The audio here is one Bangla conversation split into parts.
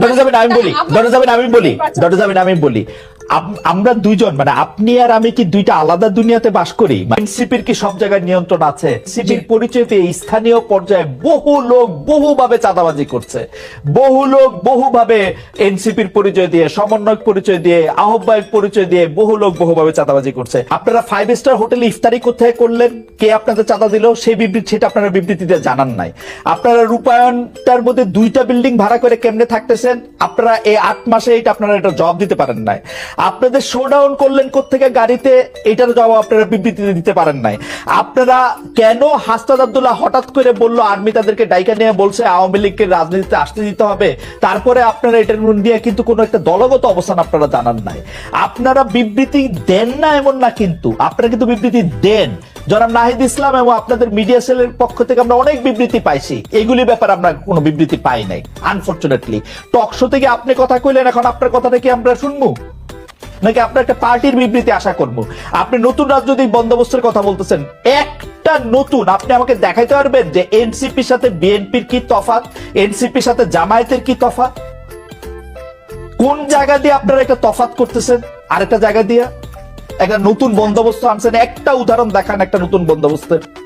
ডক্টর সাহেব আমি বলি ডক্টর সাহেব আমি বলি ডক্টর সাহেব আমি বলি। আমরা দুইজন মানে আপনি আর আমি কি দুইটা আলাদা দুনিয়াতে বাস করি? এনসিপির কি সব জায়গায় নিয়ন্ত্রণ আছে? সিপির পরিচয় পেয়ে স্থানীয় পর্যায়ে বহু লোক বহুভাবে চাঁদাবাজি করছে। বহু লোক বহুভাবে এনসিপির পরিচয় দিয়ে সমন্বয়ক পরিচয় দিয়ে আহ্বায়ক পরিচয় দিয়ে বহু লোক বহুভাবে চাঁদাবাজি করছে। আপনারা ফাইভ স্টার হোটেলে ইফতারি কোথায় করলেন? কে আপনাদের চাঁদা দিল? সেই বিবৃতি সেটা আপনারা বিবৃতিতে জানান নাই। আপনারা রূপায়ণটার মধ্যে দুইটা বিল্ডিং ভাড়া করে কেমনে থাকতেছেন? আপনারা এই আট মাসে এটা আপনারা এটা জবাব দিতে পারেন নাই। আপনাদের শোডাউন করলেন কোথেকে গাড়িতে, এটার জবাব আপনারা বিবৃতিতে দিতে পারেন নাই। আপনারা কেন হাসনাদ আব্দুল্লাহ হঠাৎ করে বলল, আর্মি তাদেরকে ডাইকা নিয়ে বলছে, আওয়ামী লীগকে রাজনীতিতে আসতে দিতে হবে তারপরে আপনারা এটার নিয়ে কিন্তু কোনো একটা দলগত অবস্থান আপনারা জানান নাই। আপনারা বিবৃতি দেন না এমন না কিন্তু, আপনারা কিন্তু বিবৃতি দেন। জনাব নাহিদ ইসলাম এবং আপনাদের মিডিয়া সেলের পক্ষ থেকে আমরা অনেক বিবৃতি পাইছি। এগুলি ব্যাপারে আমরা কোনো বিবৃতি পাই নাই আনফরচুনেটলি টক শো থেকে আপনি কথা কইলেন, এখন আপনার কথাটা কি আমরা শুনব? নাকি আপনার একটা পার্টির বিবৃতি আশা করব? আপনি নতুন রাজনৈতিক বন্দোবস্তের কথা বলতেছেন। একটা নতুন, আপনি আমাকে দেখাইতে পারবেন যে এনসিপির সাথে বিএনপির কি তফাৎ, এনসিপির সাথে জামায়াতের কি তফাৎ? কোন জায়গা দিয়ে আপনারা একটা তফাৎ করতেছেন? আরেকটা জায়গা দিয়ে? একটা নতুন বন্দোবস্ত আনছেন। একটা উদাহরণ দেখান একটা নতুন বন্দোবস্তের।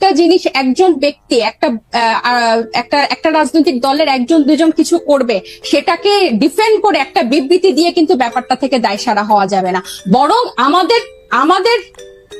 একটা জিনিস একজন ব্যক্তি, একটা একটা একটা রাজনৈতিক দলের একজন, দুজন কিছু করবে, সেটাকে ডিফেন্ড করে একটা বিবৃতি দিয়ে কিন্তু ব্যাপারটা থেকে দায় সারা হওয়া যাবে না। বরং আমাদের আমাদের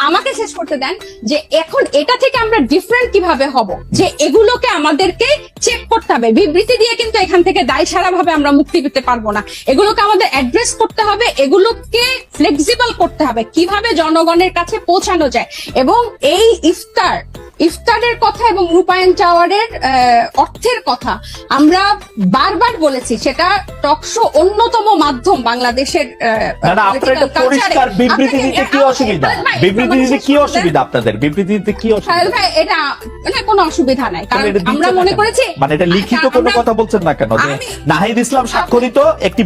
আমাকে শেষ করতে দেন যে এখন এটা থেকে আমরা ডিফারেন্ট কীভাবে হব? যে এগুলোকে আমাদেরকে চেক করতে হবে। বিবৃতি দিয়ে কিন্তু এখান থেকে দায় সারা ভাবে আমরা মুক্তি পেতে পারব না। এগুলোকে আমাদের অ্যাড্রেস করতে হবে, এগুলোকে ফ্লেক্সিবল করতে হবে। কীভাবে জনগণের কাছে পৌঁছানো যায়? এবং এই ইফতার ইফতারের কথা এবং রূপায়ণ টাওয়ারের অর্থের কথা আমরা বারবার বলেছি সেটা টকশো অন্যতম মাধ্যম বাংলাদেশের একটা। পরিষ্কার বিবৃতি দিতে কি অসুবিধা? বিবৃতি দিতে কি অসুবিধা? আপনাদের? বিবৃতি দিতে কি অসুবিধা? ভাই এটা মানে কোনো অসুবিধা নাই কারণ আমরা মনে করেছি মানে এটা লিখিত কোনো কথা বলছেন না কেন? যে নাহিদ ইসলাম স্বাক্ষরিত একটি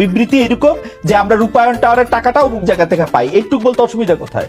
বিবৃতি এরকম যে আমরা রূপায়ণ টাওয়ারের টাকাটা অমুক জায়গা থেকে পাই। এইটুক বলতে অসুবিধা কোথায়?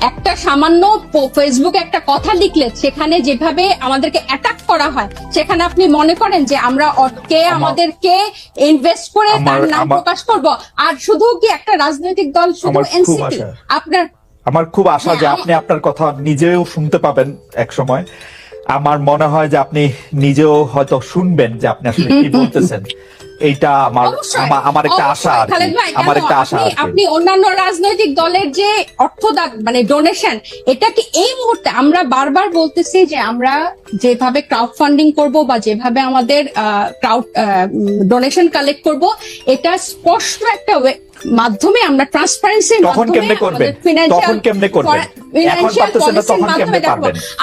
একটা সামান্য ফেসবুকে একটা কথা লিখলে সেখানে যেভাবে আমাদেরকে অ্যাটাক করা হয় সেখানে আপনি মনে করেন যে আমরা কে আমাদেরকে ইনভেস্ট করে তার নাম প্রকাশ করব? আর শুধু কি একটা রাজনৈতিক দল শুধু এনসিপি আপনার আমার খুব আশা যে হ্যাঁ, আপনি আপনার কথা নিজেও শুনতে পাবেন এক সময়। আমার মনে হয় যে আপনি নিজেও হয়তো শুনবেন যে আপনি আসলে কি বলতেছেন। এইটা আমার আমার- একটা আশা? আমার একটা আশা। আপনি অন্যান্য রাজনৈতিক দলের যে অর্থ মানে ডোনেশন এটা কি এই মুহূর্তে আমরা বারবার বলতেছি যে আমরা যেভাবে ক্রাউড ফান্ডিং করব বা যেভাবে আমাদের ক্রাউড ডোনেশন কালেক্ট করব এটা স্পষ্ট একটা মাধ্যমে আমরা ট্রান্সপারেন্সির তখন কেমনে করবেন? তখন কেমনে করবেন? পারতেছেন?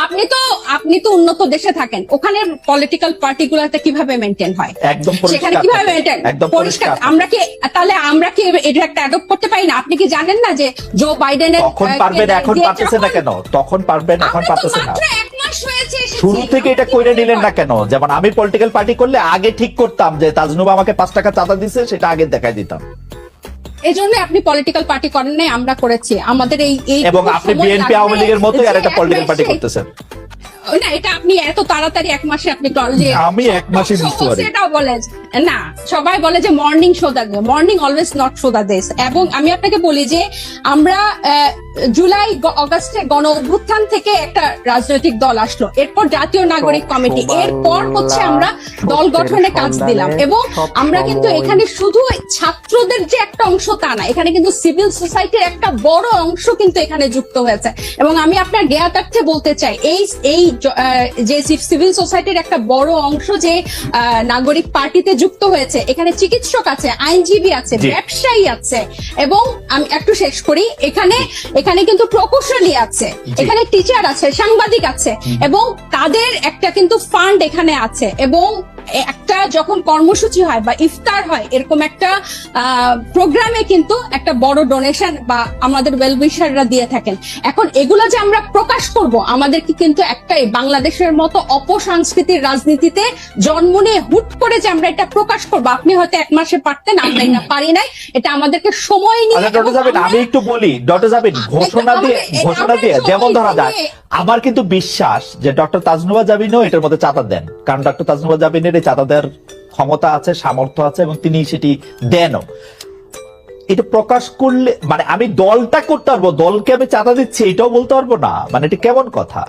আপনি তো আপনি তো উন্নত দেশে থাকেন। ওখানে পলিটিক্যাল পার্টি গুলাতে কীভাবে মেনটেন হয়? একদম সেখানে কীভাবে মেনটেন পরিষ্কার। আমরা কি তাহলে আমরা কি এটা একটা অ্যাডপ্ট করতে পারি না? আপনি কি জানেন না যে জো বাইডেনের তখন পারবেন এখন পারতেছে না কেন? তখন পারবেন এখন আমরা তো পারতেছে না। শুরু থেকে এটা কইরে নিলেন না কেন? যেমন আমি পলিটিক্যাল পার্টি করলে আগে ঠিক করতাম যে তাজনুবা আমাকে পাঁচ টাকা চাঁদা দিছে সেটা আগে দেখাই দিতাম। এই জন্য আপনি পলিটিক্যাল পার্টি করেন নাই আমরা করেছি। আমাদের এই এই এবং আপনি বিএনপি আওয়ামী লীগের মতোই আর একটা পলিটিক্যাল পার্টি করতেছেন। না এটা আপনি এত তাড়াতাড়ি এক মাসে আপনি আমি এক মাসে বুঝতে পারি। সেটাও বলে না সবাই বলে যে morning show the morning always not show the দেশ এবং আমি আপনাকে বলি যে আমরা জুলাই অগাস্টে গণ অভ্যুত্থান থেকে একটা রাজনৈতিক দল আসলো। এরপর জাতীয় নাগরিক কমিটি। এরপর হচ্ছে আমরা দল গঠনে কাজ দিলাম। এবং আমরা কিন্তু এখানে শুধু ছাত্রদের যে একটা অংশ তা না এখানে কিন্তু সিভিল সোসাইটির একটা বড় অংশ কিন্তু এখানে যুক্ত হয়েছে। এবং আমি আপনার জ্ঞাতার্থে বলতে চাই এই এই যে সিভিল সোসাইটির একটা বড় অংশ যে আহ, নাগরিক পার্টিতে যুক্ত হয়েছে। এখানে চিকিৎসক আছে আইনজীবী আছে ব্যবসায়ী আছে। এবং আমি একটু শেষ করি এখানে এখানে কিন্তু প্রকৌশলী আছে। এখানে টিচার আছে সাংবাদিক আছে। এবং তাদের একটা কিন্তু ফান্ড এখানে আছে। এবং একটা যখন কর্মসূচি হয় বা ইফতার হয় এরকম একটা প্রোগ্রামে কিন্তু একটা বড় ডোনেশন বা আমাদের ওয়েলউইশাররা দিয়ে থাকেন। এখন এগুলো যে আমরা প্রকাশ করব আমাদেরকে কিন্তু একটাই বাংলাদেশের মতো অপসংস্কৃতির রাজনীতিতে জন্ম নিয়ে হুট করে যে আমরা এটা প্রকাশ করব আপনি হয়তো এক মাসে পারতেন আমরা না পারি নাই এটা আমাদেরকে সময় নিয়ে আচ্ছা আমি একটু বলি ডক্টর জাবিন ঘোষণা দিয়ে ঘোষণা দিয়ে যেমন ধরা যায় আমার কিন্তু বিশ্বাস যে ডক্টর তাজনুবা জাবিনও এটার মধ্যে চাঁদা দেন। কারণ ডক্টর তাজনুবা জাবিনের এই চাঁদা দেওয়ার ক্ষমতা আছে সামর্থ্য আছে এবং তিনি সেটি দেনও। এটা প্রকাশ করলে মানে আমি দলটা করতে পারব দলকে আমি চাঁদা দিচ্ছি এটাও বলতে পারব না। মানে এটা কেমন কথা?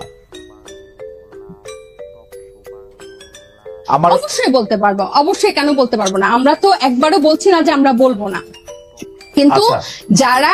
আমার অবশ্যই বলতে পারব অবশ্যই কেন বলতে পারব না? আমরা তো একবারও বলছি না যে আমরা বলব না। কিন্তু আচ্ছা। যারা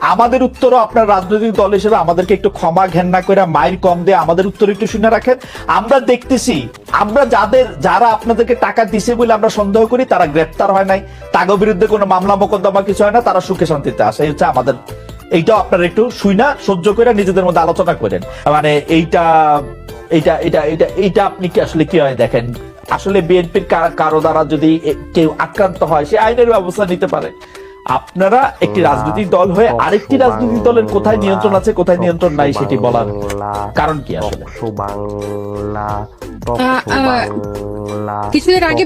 আমাদের উত্তরও আপনার রাজনৈতিক দল হিসেবে আমাদেরকে একটু ক্ষমা ঘেন্না করে, মাইর কম দিয়ে আমাদের উত্তর একটু শুনে রাখেন। আমরা দেখতেছি, আমরা যাদের, যারা আপনাদেরকে টাকা দিছে বলে আমরা সন্দেহ করি, তারা গ্রেপ্তার হয় নাই। তাগো বিরুদ্ধে কোনো মামলা মোকদ্দমা কিছু হয় না, তারা সুখে শান্তিতে আসে এই হচ্ছে আমাদের এইটাও আপনারা একটু শুইনা সহ্য করে নিজেদের মধ্যে আলোচনা করেন। মানে এইটা এইটা এটা এটা এইটা আপনি কি আসলে কি হয় দেখেন? আসলে বিএনপির কারও দ্বারা যদি কেউ আক্রান্ত হয়, সে আইনের ব্যবস্থা নিতে পারে। আপনারা একটি রাজনৈতিক দল হয়ে আরেকটি রাজনৈতিক দলের কোথায় নিয়ন্ত্রণ আছে কোথায় নিয়ন্ত্রণ নাই সেটি বলার কারণ কি আসলে? কিছুদিন আগে